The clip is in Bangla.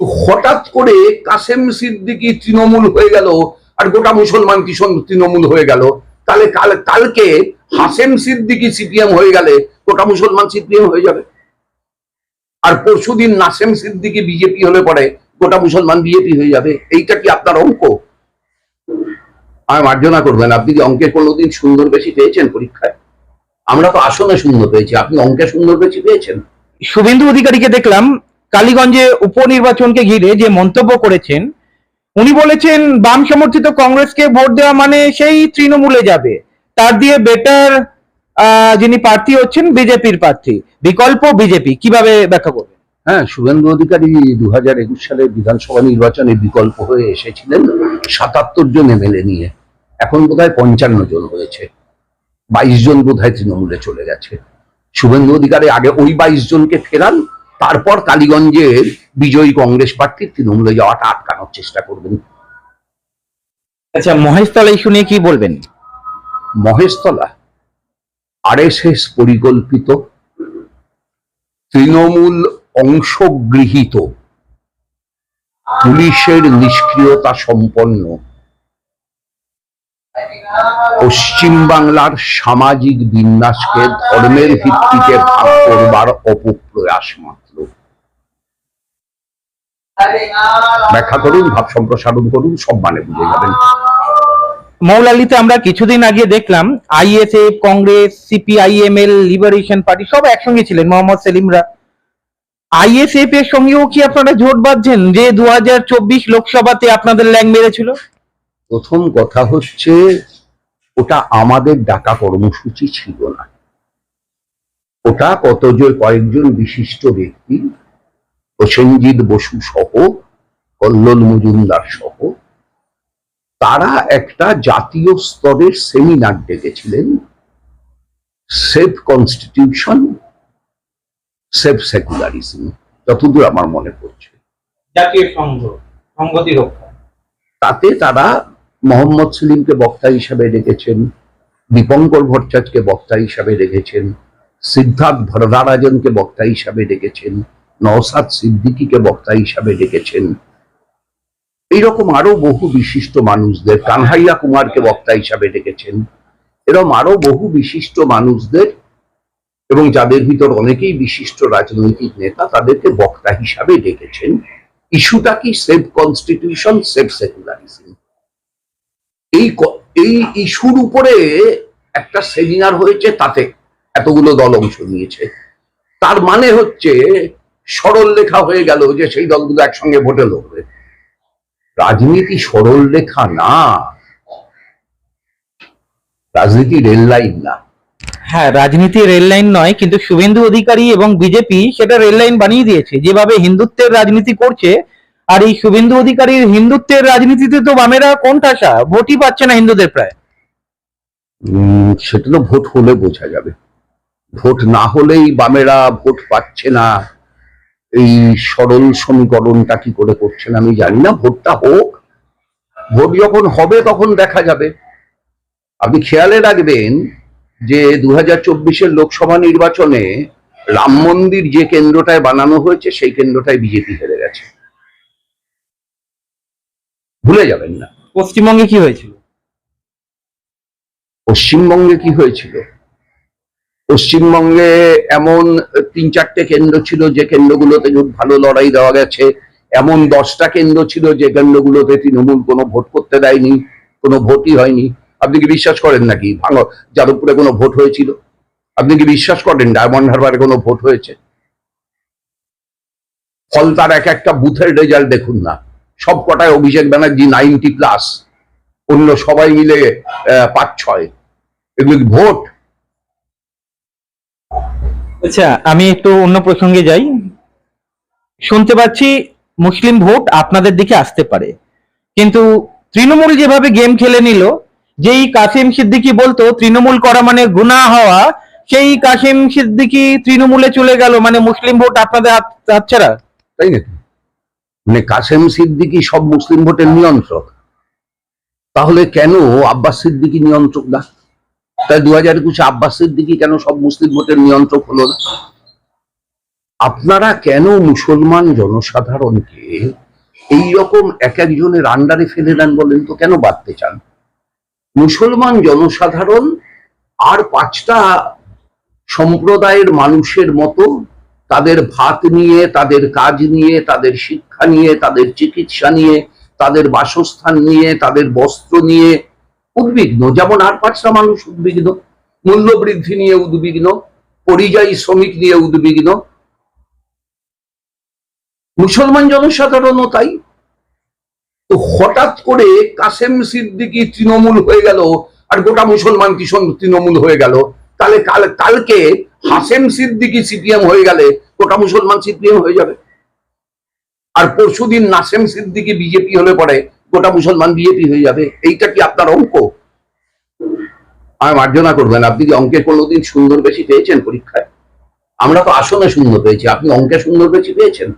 হঠাৎ করে কাসেম সিদ্দিকি তৃণমূল হয়ে গেল আর গোটা মুসলমান কিষণ তৃণমূল হয়ে গেল। তাহলে কাল কালকে হাসেম সিদ্দিকি সিপিএম হয়ে গেলে গোটা মুসলমান সিপিএম হয়ে যাবে। আর পরশুদিন নাসেম সিদ্দিকি বিজেপি হলে পরে গোটা মুসলমান বিজেপি হয়ে যাবে। এইটা কি আপনার অঙ্ক? আমি মার্জনা করবেন। আপনি কি অঙ্কে কোনোদিন সুন্দর বেশি পেয়েছেন পরীক্ষায়? আমরা তো আসনে সুন্দর পেয়েছি। আপনি অঙ্কে সুন্দর বেশি পেয়েছেন। শুভেন্দু অধিকারীকে দেখলাম কালীগঞ্জে উপনির্বাচনকে ঘিরে যে মন্তব্য করেছেন, উনি বলেছেন, বাম সমর্থিত কংগ্রেসকে ভোট দেওয়া মানে সেই তৃণমূলে যাবে। তার দিয়ে বেটার যিনি প্রার্থী হচ্ছেন, বিজেপির প্রার্থী। বিকল্প বিজেপি, কীভাবে ব্যাখ্যা করবেন? হ্যাঁ শুভেন্দু অধিকারী দু হাজার একুশ সালের বিধানসভা নির্বাচনে বিকল্প হয়ে এসেছিলেন সাতাত্তর জন এমএলএ নিয়ে। এখন বোধহয় পঞ্চান্ন জন হয়েছে। বাইশ জন বোধহয় তৃণমূলে চলে গেছে। শুভেন্দু অধিকারী আগে ওই বাইশ জনকে ফেরান তারপর কালীগঞ্জের বিজয়ী কংগ্রেস প্রার্থী তৃণমূলে যাওয়াটা আটকানোর চেষ্টা করবেন। আচ্ছা মহেশতলা ইস্যু নিয়ে কি বলবেন? মহেশতলা আরএসএস পরিকল্পিত তৃণমূল অংশগৃহীত পুলিশের নিষ্ক্রিয়তা সম্পন্ন পশ্চিমবাংলার সামাজিক বিন্যাসকে ধর্মের ভিত্তিতে ভাগ করবার অপপ্রয়াস মাত্র। ব্যাখ্যা করুন ভাব সম্প্রসারণ করুন সব মানে বুঝে যাবেন। মৌলালিতে আমরা কিছুদিন আগে দেখলাম ISF Congress CPIML liberation party সব একসঙ্গে ছিলেন মোহাম্মদ সেলিমরা। আইএসএফ এর সঙ্গেও কি আপনারা জোট বাঁধছেন যে দু হাজার চব্বিশ লোকসভাতে আপনাদের ল্যাং মেরেছিল? প্রথম কথা হচ্ছে ওটা আমাদের ডাকা কর্মসূচি ছিল না। ওটা কতজন কয়েকজন বিশিষ্ট ব্যক্তি প্রসেনজিৎ বসু সহ কল্লোল মজুমদার সহ তারা একটা জাতীয় স্তরের সেমিনার ডেকেছিলেন। সেফ কনস্টিটিউশন সেফ সেকুলারিজম যতদূর আমার মনে পড়ছে। জাতীয় সংঘ সংগতি রক্ষা। তাতে তারা মোহাম্মদ সেলিমকে বক্তা হিসাবে রেখেছেন, দীপঙ্কর ভট্টাচার্যকে বক্তা হিসাবে রেখেছেন, সিদ্ধার্থ ভরদারাজনকে বক্তা হিসাবে রেখেছেন নওসাদ সিদ্দিকীকে বক্তা হিসাবে রেখেছেন। এইরকম আরও বহু বিশিষ্ট মানুষদের, কানহাইয়া কুমারকে বক্তা হিসাবে রেখেছেন। এরকম আরও বহু বিশিষ্ট মানুষদের এবং যাদের ভিতর অনেকেই বিশিষ্ট রাজনৈতিক নেতা, তাদেরকে বক্তা হিসাবে ডেকেছেন ইস্যুটা কি সেফ কনস্টিটিউশন সেফ সেকুলারিজম? এই ইস্যুর উপরে একটা সেমিনার হয়েছে তাতে এতগুলো দল অংশ নিয়েছে। তার মানে হচ্ছে সরল লেখা হয়ে গেল যে সেই দলগুলো একসঙ্গে ভোটে লড়বে। রাজনীতি সরল লেখা না। রাজনীতি রেল লাইন না। হ্যাঁ রাজনীতি রেল লাইন নয়, কিন্তু শুভেন্দু অধিকারী এবং বিজেপি সেটা রেল লাইন বানিয়ে দিয়েছে। যেভাবে হিন্দুত্বের রাজনীতি করছে আর এই শুভেন্দু অধিকারীর হিন্দুত্বের রাজনীতিতে তো বামেরা কোণঠাসা, ভোটই পাচ্ছে না হিন্দুদের প্রায়। সেটা তো ভোট হলে বোঝা যাবে। ভোট না হলেই বামেরা ভোট পাচ্ছে না। এই সরল সমীকরণটা কি করে করছেন আমি জানি না, ভোটটা হোক। ভোট যখন হবে তখন দেখা যাবে। আপনি খেয়ালে রাখবেন যে দু হাজার লোকসভা নির্বাচনে রাম মন্দির যে কেন্দ্রটায় বানানো হয়েছে, সেই কেন্দ্রটায় বিজেপি হেরে গেছে ভুলে যাবেন না। পশ্চিমবঙ্গে কি হয়েছিল? পশ্চিমবঙ্গে কি হয়েছিল? পশ্চিমবঙ্গে এমন তিন চারটে কেন্দ্র ছিল যে কেন্দ্রগুলোতে খুব ভালো লড়াই দেওয়া গেছে। এমন দশটা কেন্দ্র ছিল যে কেন্দ্রগুলোতে তৃণমূল কোনো ভোট করতে দেয়নি কোনো ভোটই হয়নি। আপনি কি বিশ্বাস করেন নাকি? ভাঙ যাদবপুরে কোনো ভোট হয়েছিল? আপনি কি বিশ্বাস করেন ডায়মন্ড হারবারে কোনো ভোট হয়েছে? ফল তার এক একটা বুথের রেজাল্ট দেখুন না। সব কটায় অভিষেক ব্যানার্জি নাইনটি প্লাস। অন্য সবাই মিলে পাঁচ ছয়। এগুলো ভোট? আচ্ছা আমি একটু অন্য প্রসঙ্গে যাই। শুনতে পাচ্ছি মুসলিম ভোট আপনাদের দিকে আসতে পারে। কিন্তু তৃণমূল যেভাবে গেম খেলে নিল যেই কাসিম সিদ্দিকি বলতো তৃণমূল করা মানে গুনাহ হওয়া সেই কাসিম সিদ্দিকি তৃণমূলে চলে গেল। মানে মুসলিম ভোট আপনাদের হাত হাতছাড়া তাই নাকি? মানে কাসেম সিদ্দিকি সব মুসলিম ভোটের নিয়ন্ত্রক। তাহলে কেন আব্বাস সিদ্দিকি নিয়ন্ত্রক না? তাই দু হাজার একুশে আব্বাস সিদ্দিকি কেন সব মুসলিম ভোটের নিয়ন্ত্রক হলো না? আপনারা কেন মুসলমান জনসাধারণকে এই রকম এক একজনের আন্ডারে ফেলে দেন বলেন তো কেন বাড়তে চান? মুসলমান জনসাধারণ আর পাঁচটা সম্প্রদায়ের মানুষের মতো তাদের ভাত নিয়ে, তাদের কাজ নিয়ে, তাদের শিক্ষা নিয়ে, তাদের চিকিৎসা নিয়ে, তাদের বাসস্থান নিয়ে, তাদের বস্ত্র নিয়ে উদ্বিগ্ন। যেমন আর পাঁচটা মানুষ উদ্বিগ্ন মূল্য বৃদ্ধি নিয়ে উদ্বিগ্ন, পরিযায়ী শ্রমিক নিয়ে উদ্বিগ্ন। মুসলমান জনসাধারণও তাই। তো হঠাৎ করে কাসেম সিদ্দিকি তৃণমূল হয়ে গেল, আর গোটা মুসলমান কিষণ তৃণমূল হয়ে গেল। তাহলে কাল কালকে হাসেম সিদ্দিকি সিপিএম হয়ে গেলে গোটা মুসলমান সিপিএম হয়ে যাবে। আর পরশুদিন নাসেম সিদ্দিকি বিজেপি হলে পরে গোটা মুসলমান বিজেপি হয়ে যাবে। এইটা কি আপনার অঙ্ক? আমি মার্জনা করবেন। আপনি কি অঙ্কে কোনোদিন সুন্দর বেশি পেয়েছেন পরীক্ষায়? আমরা তো আসনে সুন্দর পেয়েছি। আপনি অঙ্কে সুন্দর বেশি পেয়েছেন।